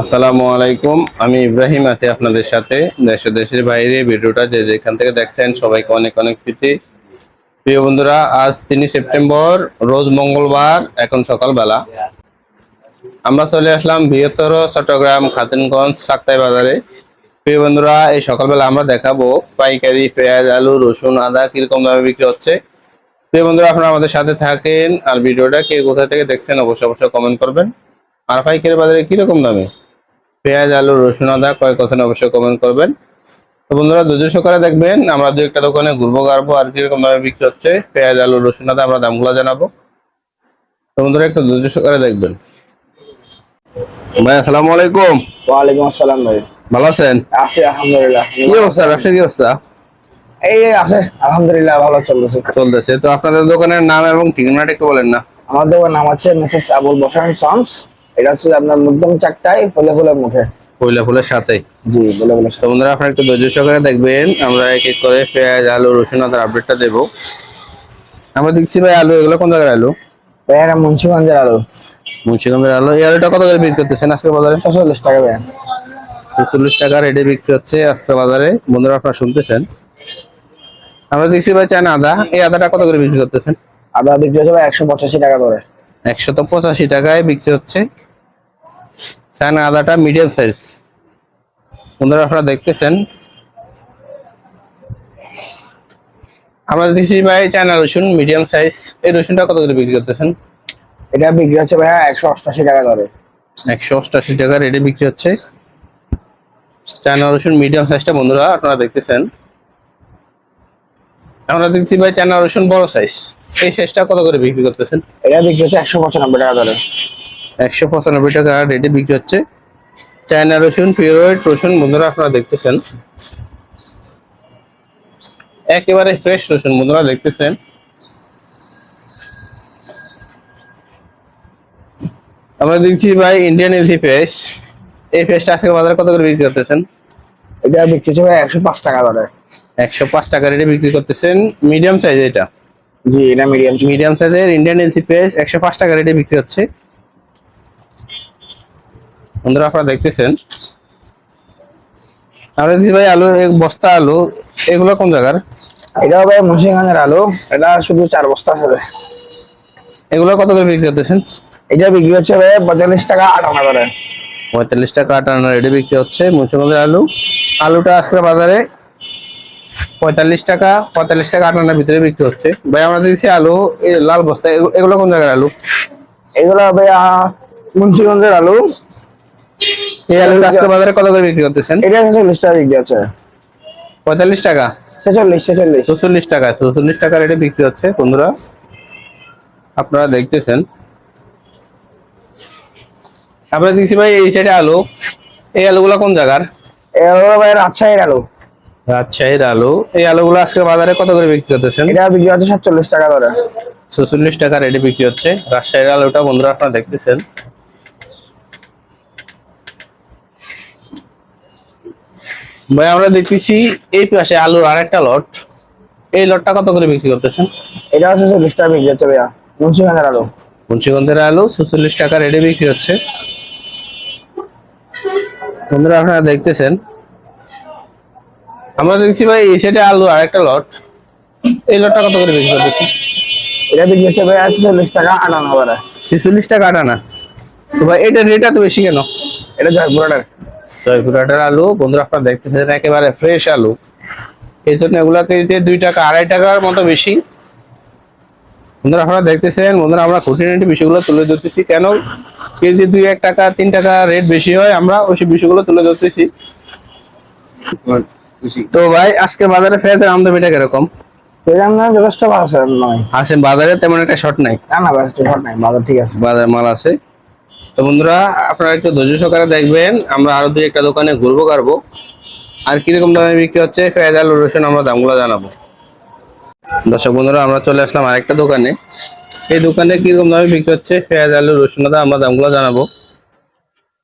আসসালামু আলাইকুম। আমি ইব্রাহিম আছি আপনাদের সাথে। দেশ দেশের বাইরে ভিডিওটা যে যেখান থেকে দেখছেন সবাইকে অনেক অনেক প্রীতি। প্রিয় বন্ধুরা, আজ তিনই সেপ্টেম্বর, রোজ মঙ্গলবার, এখন সকালবেলা। আমরা চলে আসলাম বৃহত্তর চট্টগ্রাম খাতুনগঞ্জ সাক্তাই বাজারে। প্রিয় বন্ধুরা, এই সকালবেলা আমরা দেখাবো পাইকারি, পেঁয়াজ, আলু, রসুন, আদা কীরকম দামে বিক্রি হচ্ছে। প্রিয় বন্ধুরা, আপনারা আমাদের সাথে থাকেন। আর ভিডিওটা কে কোথা থেকে দেখছেন অবশ্যই অবশ্যই কমেন্ট করবেন। আর পাইকারি বাজারে কীরকম দামে? পেঁয়াজ আলু রসুন আদা কয় কথা অবশ্যই কমেন্ট করবেন। তো বন্ধুরা ধৈর্য সহকারে দেখবেন আমরা দু একটা দোকানে ঘুরবো গাড়বো আর কীরকম দামে বিক্রি হচ্ছে পেঁয়াজ আলু রসুন আদা আমরা দামগুলো জানাব। তো বন্ধুরা একটু ধৈর্য সহকারে দেখবেন। ভাই আসসালামু আলাইকুম। ওয়ালাইকুম আসসালাম ভাই। ভালো আছেন? আছে আলহামদুলিল্লাহ। কি অবস্থা? ব্যবসার কি অবস্থা? এই আছে আলহামদুলিল্লাহ ভালো চলতেছে। চলতেছে। তো আপনাদের দোকানের নাম এবং ঠিকানাটা একটু বলেন না। আমার দোকান নাম হচ্ছে মিসেস আবুল বসান সন্স এটা হচ্ছে আপনার মধ্যম চারটায় ফুলে ফুলে মুখে। পয়লা ফুলের সাথে জি বলে বলে তো বন্ধুরা আপনারা একটু ধৈর্য সহকারে দেখবেন। আমরা এক এক করে পেঁয়াজ আলু রসুন আদার আপডেটটা দেবো। আমরা দেখছি ভাই আলু এগুলো কোন জায়গার আলু? এটা মুন্সিগঞ্জের আলু। মুন্সিগঞ্জের আলু। এই আলুটা কত করে বিক্রি করতেছেন আজকে বাজারে? ছচল্লিশ টাকা দেয় ছেচল্লিশ টাকা রেটে বিক্রি হচ্ছে আজকে বাজারে। বন্ধুরা আপনারা শুনতেছেন? আমরা দেখছি ভাই চায়না আদা। এই আদাটা কত করে বিক্রি করতেছেন? আদা বিক্রি হচ্ছে ভাই একশো পঁচাশি টাকা করে। একশত পঁচাশি টাকায় বিক্রি হচ্ছে। চায়না আদাটা মিডিয়াম সাইজ। বন্ধুরা আপনারা দেখতেছেন। আমরা দেখছি ভাই চায়না রসুন মিডিয়াম সাইজ। এই রসুনটা কত করে বিক্রি করতেছেন? এটা বিক্রি হচ্ছে ভাই একশো অষ্টাশি টাকা করে। একশো অষ্টাশি টাকা রেটে বিক্রি হচ্ছে। চায়না রসুন মিডিয়াম সাইজটা বন্ধুরা আপনারা দেখতেছেন। আমরা দেখছি ভাই চায়না রসুন বড় সাইজ এই সাইজটা কত করে বিক্রি করতেছেন? এটা বিক্রি হচ্ছে একশো পঁচানব্বই টাকা করে একশো পঁচানব্বই টাকা রেটে বিক্রি হচ্ছে। চায়না রসুন পিওরয়েড রসুন বন্ধুরা আপনারা দেখতেছেন। একেবারে ফ্রেশ রসুন বন্ধুরা দেখতেছেন। আমরা দেখছি ভাই ইন্ডিয়ান এলসি পেস্ট এই পেস্টটা আজকে বাজারে কত করে বিক্রি করতেছেন? এটা বিক্রি হচ্ছে ভাই একশো পাঁচ টাকা করে একশো পাঁচ টাকা রেটে বিক্রি করতেছেন মিডিয়াম সাইজ এটা। জি এটা মিডিয়াম মিডিয়াম সাইজের ইন্ডিয়ান এলসি পেস্ট একশো পাঁচ টাকা রেটে বিক্রি হচ্ছে। বন্ধুরা আপনারা দেখতেছেন। আমরা দেখছি ভাই আলু এক বস্তা আলু এগুলো কোন জায়গার? এটাও ভাই মুন্সিগঞ্জের আলু। এটা শুধু চার বস্তা আছে এগুলো কত করে বিক্রি করতেছেন? এটা বিক্রি হচ্ছে ভাই পঁয়তাল্লিশ টাকা আটানা করে। পঁয়তাল্লিশ টাকা আটান্ন রেটে বিক্রি হচ্ছে মুন্সিগঞ্জের আলু। আলুটা আজকে বাজারে পঁয়তাল্লিশ টাকা পঁয়তাল্লিশ টাকা আটান্নর ভিতরে বিক্রি হচ্ছে। ভাই আমরা দেখছি আলু লাল বস্তা এগু- এগুলো কোন জায়গার আলু? এগুলো ভাই আহ, মুন্সিগঞ্জের আলু। এই আলুটা আজকে বাজারে কত করে বিক্রি করতেছেন? এটা ছেচল্লিশ টাকা বিক্রি হচ্ছে। পঁয়তাল্লিশ টাকা? ছেচল্লিশ ছেচল্লিশ। চৌচল্লিশ টাকা চৌচল্লিশ টাকা রেটে বিক্রি হচ্ছে বন্ধুরা। আপনারা দেখতেছেন। আমরা দেখছি ভাই এই সাইডে আলু। এই আলুগুলা কোন জায়গার? এগুলো ভাই রাজশাহীর আলু। রাজশাহীর আলু। এই আলুগুলো আজকে বাজারে কত করে বিক্রি করতেছেন? এটা বিক্রি হচ্ছে সাতচল্লিশ টাকা করে। চৌচল্লিশ টাকা রেটে বিক্রি হচ্ছে। রাজশাহীর আলুটা বন্ধুরা আপনারা দেখতেছেন। ভাই আমরা দেখতেছি এই পাশে আলুর আরেকটা লট। এই লটটা কত করে বিক্রি করতেছেন? এটা হচ্ছে চল্লিশ টাকা বিক্রি হচ্ছে ভাইয়া। মুন্সিগঞ্জের আলু। মুন্সিগঞ্জের আলু চল্লিশ টাকা রেডি বিক্রি হচ্ছে। বন্ধুরা আপনারা দেখতেছেন। আমরা দেখছি ভাই এই সাইডে আলু আর একটা লট। এই লটটা কত করে বিক্রি করতেছে? এটা বিক্রি হচ্ছে ভাইয়া চল্লিশ টাকা আটান্ন করে। ছেচল্লিশ টাকা আটানা? তো ভাই এটার রেট এত বেশি কেন? এটা জয়পুরহাটের। জয়পুরহাটের আলু বন্ধুরা আপনারা দেখতেছেন একেবারে ফ্রেশ আলু। এই জন্য এগুলা কেজিতে দুই টাকা আড়াই টাকার মতো বেশি। বন্ধুরা আপনারা দেখতেছেন বন্ধুরা আমরা খুঁটিনাটি বিষয়গুলো তুলে ধরতেছি। কেন? কেজি দুই এক টাকা তিন টাকা রেট বেশি হয় আমরা ওই সব বিষয়গুলো তুলে ধরতেছি। তো ভাই আজকে বাজারে ফেরাতে আমদামিটা কীরকম? না যথেষ্ট আছে নয় আসেন বাজারে তেমন একটা শর্ট নাই। না না ঘর নাই বাজার ঠিক আছে। বাজার মাল আছে। তো বন্ধুরা আপনারা একটু ধৈর্য সহকারে দেখবেন আমরা আরও দুই একটা দোকানে ঘুরবো কারবো। আর কীরকম দামে বিক্রি হচ্ছে পেঁয়াজ আলু রসুন আমরা দামগুলো জানাব। দর্শক বন্ধুরা আমরা চলে আসলাম আরেকটা দোকানে। এই দোকানে কীরকম দামে বিক্রি হচ্ছে পেঁয়াজ আলু রসুন আমরা দামগুলো জানাব।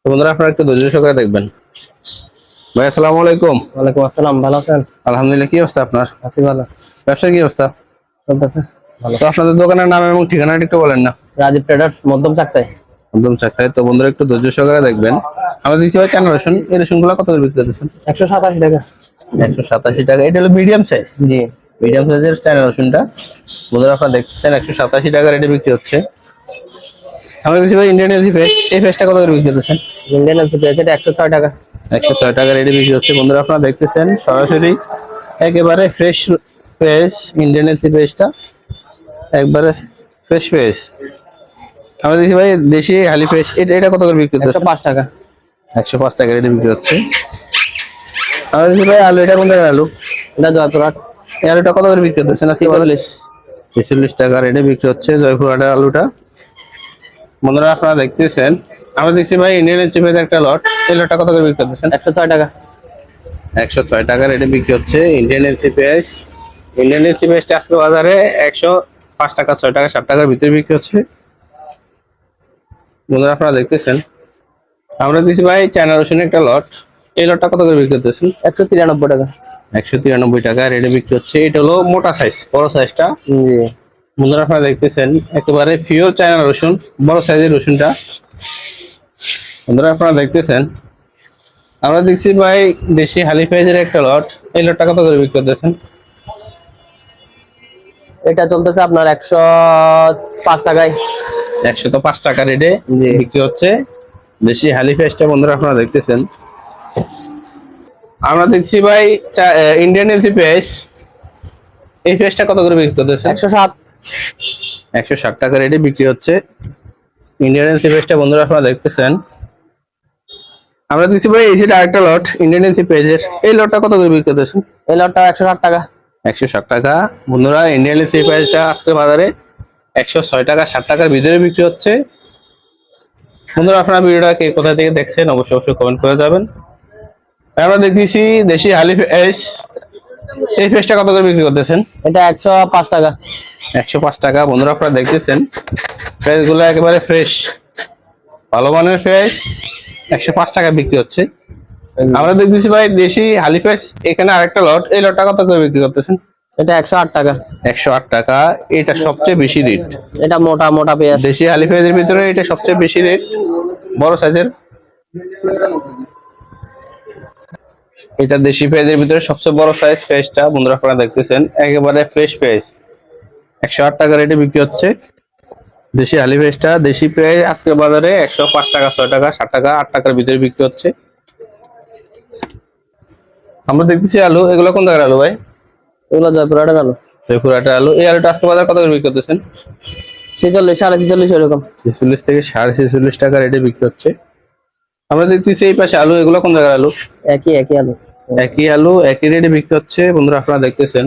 বন্ধুরা আপনারা একটু ধৈর্য সহকারে দেখবেন। ভাই আসসালামু আলাইকুম। ওয়ালাইকুম আসসালাম ভালো আছেন? আলহামদুলিল্লাহ কি অবস্থা আপনার? আছি ভালো। ব্যবসার কি অবস্থা? চলতেছে ভালো। তো আপনাদের দোকানের নাম এবং ঠিকানাটা একটু বলেন না। রাজীব ট্রেডার্স মধ্যম চাকতায় একদম চাকরাই তো বন্ধুরা একটু ধৈর্য সহকারে দেখবেন। আমরা দিচ্ছি ভাই চানা রসুন এই রসুনগুলো কত করে বিক্রি করতেছেন? একশো সাতাশি টাকা। একশো সাতাশি টাকা। এটা হলো মিডিয়াম সাইজ জি। মিডিয়াম সাইজের চায়না রসুনটা। বন্ধুরা আপনারা দেখতেছেন একশো সাতাশি টাকা রেটে বিক্রি হচ্ছে। আমরা দিচ্ছি ভাই ইন্ডিয়ান এলজি পেস্ট এই পেস্টটা কত করে বিক্রি করতেছেন? ইন্ডিয়ান এলসি পেঁয়াজ এটা একশো ছয় টাকা। একশো ছয় টাকা রেটে বিক্রি হচ্ছে। বন্ধুরা আপনারা দেখতেছেন সরাসরি একেবারে ফ্রেশ ফ্রেশ ইন্ডিয়ান এলসি পেস্টটা একবারে ফ্রেশ পেস্ট আমরা দেখছি ভাই দেশি হালি পেস্ট এটা এটা কত করে বিক্রি করতেছেন পাঁচ টাকা। একশো পাঁচ টাকা রেটে বিক্রি হচ্ছে। আমরা দেখছি ভাই আলু এটা কোন জায়গায় আলু? এটা জয়পুরহাট। এই আলুটা কত করে বিক্রি করতেছেন আজকে বলেন চল্লিশ ছেচল্লিশ টাকা রেটে বিক্রি হচ্ছে জয়পুরহাটের আলুটা। বন্ধুরা আপনারা দেখতেছেন আমরা দেখছি ভাই ইন্ডিয়ান চিপের একটা লট এই লটটা কত করে বিক্রি করতেছেন? একশো ছয় টাকা। একশো ছয় টাকা রেটে বিক্রি হচ্ছে ইন্ডিয়ান এলসি পেঁয়াজ ইন্ডিয়ান এলসি পেঁয়াজটা আজকে বাজারে একশো পাঁচ টাকা ছয় টাকা সাত টাকার ভিতরে বিক্রি হচ্ছে। বন্ধুরা আপনারা দেখতেছেন? আমরা দিচ্ছি ভাই চায়না রসুনের একটা লট এই লটটা কত করে বিক্রি করতেছেন? একশো তিরানব্বই টাকা। একশো তিরানব্বই টাকা রেটে বিক্রি হচ্ছে। এটা হলো মোটা সাইজ বড় সাইজটা জি। বন্ধুরা আপনারা দেখতেছেন একেবারে পিওর চায়না রসুন বড় সাইজের রসুনটা বন্ধুরা আপনারা দেখতেছেন? আমরা দেখছি ভাই দেশি হালি পেঁয়াজের একটা লট। এই লটটা কত করে বিক্রি করতেছেন? এটা চলতেছে আপনার একশো পাঁচ টাকায়। একশো তো পাঁচ টাকা রেটে। বিক্রি হচ্ছে। দেশি হালি পেঁয়াজটা বন্ধুরা আপনারা দেখতেছেন? আমরা দেখছি ভাই ইন্ডিয়ান এলসি পেঁয়াজ এই পেঁয়াজটা কত করে বিক্রি করতেছেন? একশো সাত। একশো ষাট টাকা রেটে বিক্রি হচ্ছে। ইন্ডিয়ান এলসি পেজটা বন্ধুরা আপনারা দেখতেছেন? আমরা দিচ্ছি ভাই এই যে আরেকটা লট ইন্ডিয়ান এলসি পেজের এই লটটা কত করে বিক্রি করতেছেন এই লটটা একশো ষাট টাকা। একশো ষাট টাকা। বন্ধুরা ইন্ডিয়ান এলসি পেজটা আজকে বাজারে একশো ছয় টাকা ষাট টাকার ভিতরে বিক্রি হচ্ছে। বন্ধুরা আপনারা ভিডিওটা কে কোথা থেকে দেখছেন অবশ্যই অবশ্যই কমেন্ট করে যাবেন। আমরা দেখতেছি দেশি হালি পেজ এই পেজটা কত করে বিক্রি করতেছেন? এটা একশো পাঁচ টাকা। একশো পাঁচ টাকা। বন্ধুরা আপনারা দেখতেছেন। ফ্রেশগুলো একেবারে ফ্রেশ ভালো মানের ফ্রেশ একশো পাঁচ টাকা বিক্রি হচ্ছে। আমরা দেখতেছি ভাই দেশি হালি এখানে আরেকটা লট এই লটটা কত করে বিক্রি করতেছেন? এটা একশো আট টাকা। একশো আট টাকা। এটা সবচেয়ে বেশি রেট এটা মোটা মোটা পেঁয়াজ। দেশি হালি ফ্রেশের ভিতরে এটা সবচেয়ে বেশি রেট বড় সাইজের। এটা দেশি পেঁয়াজের ভিতরে সবচেয়ে বড় সাইজ পেঁয়াজটা। বন্ধুরা আপনারা দেখতেছেন একেবারে ফ্রেশ পেঁয়াজ। একশো আট টাকা রেটে বিক্রি হচ্ছে। দেশি আলি পেঁয়াজটা দেশি প্রায় আজকে বাজারে একশো পাঁচ টাকা ছয় টাকা ষাট টাকা আট টাকার ভিতরে বিক্রি হচ্ছে। আমরা দেখতেছি আলু এগুলো কোন জায়গার আলু ভাই? এগুলো জয়পুরহাটের আলু। ত্রিপুরাটা আলু। এই আলুটা আজকে বাজার কত করে বিক্রি করতেছেন? ছেচল্লিশ সাড়ে ছেচল্লিশ এরকম ছেচল্লিশ থেকে সাড়ে ছেচল্লিশ টাকা রেটে বিক্রি হচ্ছে। আমরা দেখতেছি এই পাশে আলু এগুলো কোন জায়গার আলু? একই একই আলু। একই আলু একই রেটে বিক্রি হচ্ছে। বন্ধুরা আপনারা দেখতেছেন।